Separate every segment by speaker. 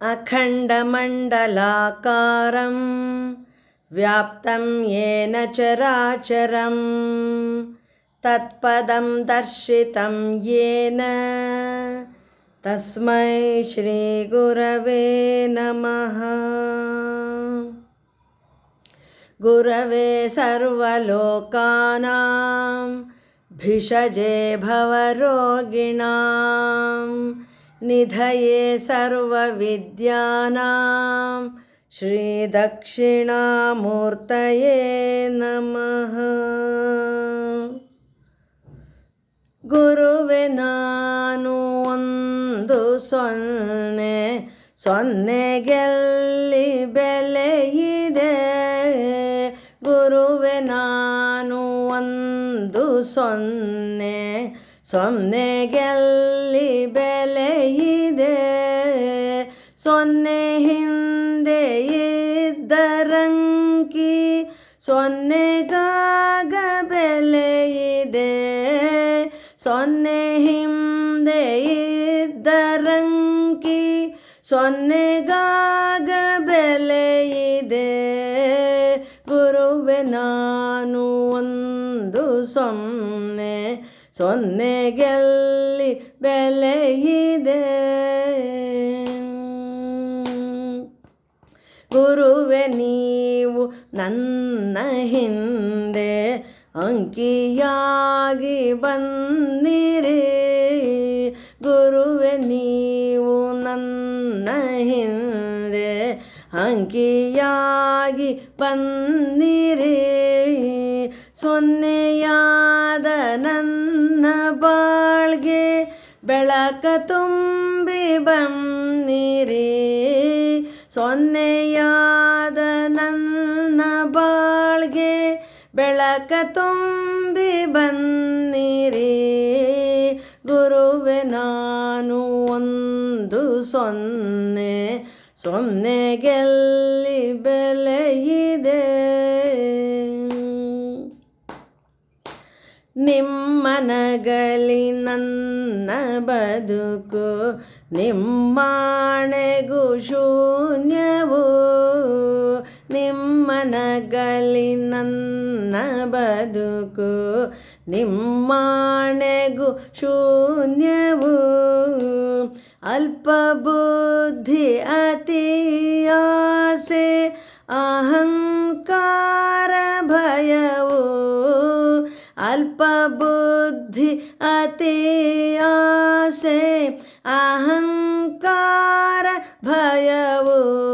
Speaker 1: अखण्डमण्डलाकारं व्याप्तं येन चराचरं तत्पदं दर्शितं येन। तस्मै श्रीगुरवे नमः। गुरवे सर्वलोकानां भिषजे भवरोगिणां निधये सर्वविद्यानां श्रीदक्षिणामूर्तये नमः ಗುರುವೆ ನಾನು ಒಂದು ಸೊನ್ನೆ ಸೊನ್ನೆಗೆಲ್ಲಿ ಬೆಲೆ ಇದೆ ಗುರುವೆ ನಾನು ಒಂದು ಸೊನ್ನೆ ಸೊನ್ನೆಗೆಲ್ಲಿ ಬೆಲೆಯಿದೆ ಸೊನ್ನೆ ಹಿಂದೆ ಇದ್ದರಂಕಿ, ಸೊನ್ನೆಗಾಗ ಬೆಲೆಯಿದೆ ಸೊನ್ನೆ ಹಿಂದೆ ಇದ್ದರಂಕಿ, ಸೊನ್ನೆಗಾಗ ಬೆಲೆಯಿದೆ ಗುರುವೆ, ನಾನು ಒಂದು ಸೊನ್ನೆ ಸೊನ್ನೆಗೆಲ್ಲಿ ಬೆಲೆಯಿದೆ ಗುರುವೆ ನೀವು ನನ್ನ ಹಿಂದೆ ಅಂಕಿಯಾಗಿ ಬಂದಿರಿ. ಗುರುವೆ ನೀವು ನನ್ನ ಹಿಂದೆ ಅಂಕಿಯಾಗಿ ಬಂದಿರಿ. ಸೊನ್ನೆಯಾದ ನನ್ನ ಬಾಳ್ಗೆ ಬೆಳಕ ತುಂಬಿ ಬನ್ನಿರಿ. ಸೊನ್ನೆಯಾದ ನನ್ನ ಬಾಳ್ಗೆ ಬೆಳಕ ತುಂಬಿ ಬನ್ನಿರಿ. ಗುರುವೆ ನಾನು ಒಂದು ಸೊನ್ನೆ, ಸೊನ್ನೆಗೆಲ್ಲಿ ಬೆಲೆ ನಿಮ್ಮನಗಲಿ ನನ್ನ ಬದುಕು ನಿಮ್ಮಾಣೆಗೂ ಶೂನ್ಯವು. ನಿಮ್ಮನಗಲಿ ನನ್ನ ಬದುಕು ನಿಮ್ಮಾಣೆಗೂ ಶೂನ್ಯವು. ಅಲ್ಪ ಬುದ್ಧಿ ಆಸೆ ಅಹಂಕಾರ ಭಯವು?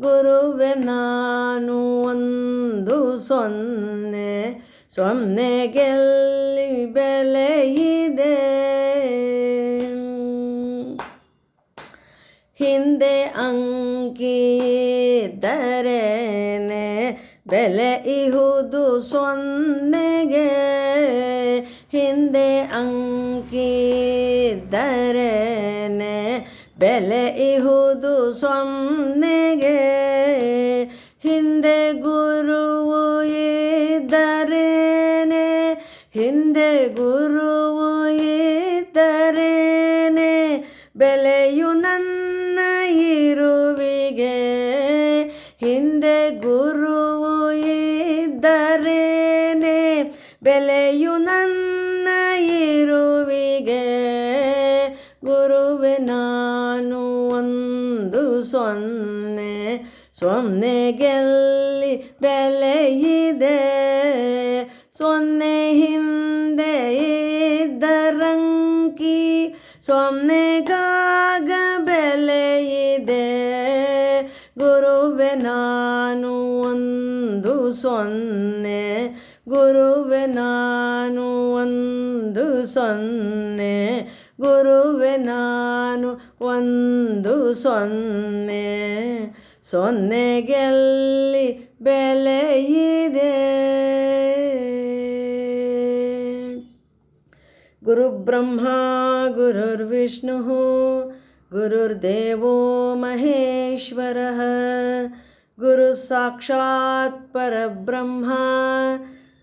Speaker 1: ಗುರುವೆ ನಾನು ಒಂದು ಸೊನ್ನೆ ಬೆಲೆ ಇದೆ. ಹಿಂದೆ ಅಂಕಿದ್ದರೇನೆ ಬೆಲೆ ಇಹುದು ಸೊನ್ನೆಗೆ. ಹಿಂದೆ ಅಂಕಿದ್ದರೇನೆ ಬೆಲೆ ಇಹುದು ಸೊನ್ನೆಗೆ ಹಿಂದೆ ಗುರುವು ಇದ್ದರೇನೆ ಹಿಂದೆ ಗುರುವು ಇದ್ದರೇನೆ ಬೆಲೆಯು ನನ್ನ ಇರುವಿಗೆ ಹಿಂದೆ ಗುರುವು ಇದ್ದರೇನೆ ಬೆಲೆಯು ನನ್ನ ಸೊನ್ನೆ, ಸೊನ್ನೆಗೆಲ್ಲಿ ಬೆಲೆ ಇದೆ. ಸೊನ್ನೆ ಹಿಂದೆ ಇದ್ದರಂಕಿ, ಸೊನ್ನೆಗಾಗ ಬೆಲೆ ಇದೆ. ಗುರುವೆ ನಾನು ಒಂದು ಸೊನ್ನೆ, ಗುರುವೆ ನಾನು ಒಂದು ಸೊನ್ನೆ, ಗುರುವೆ ನಾನು ಒಂದು ಸೊನ್ನೆ ಸೊನ್ನೆಗೆಲ್ಲಿ ಬೆಲೆ ಇದೆ ಗುರುಬ್ರಹ್ಮ ಗುರುರ್ವಿಷ್ಣು ಗುರುರ್ದೇವೋ ಮಹೇಶ್ವರಃ ಗುರು ಸಾಕ್ಷಾತ್ ಪರಬ್ರಹ್ಮ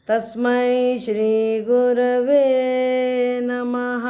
Speaker 1: ತಸ್ಮೈ ಶ್ರೀ ಗುರವೇ ನಮಃ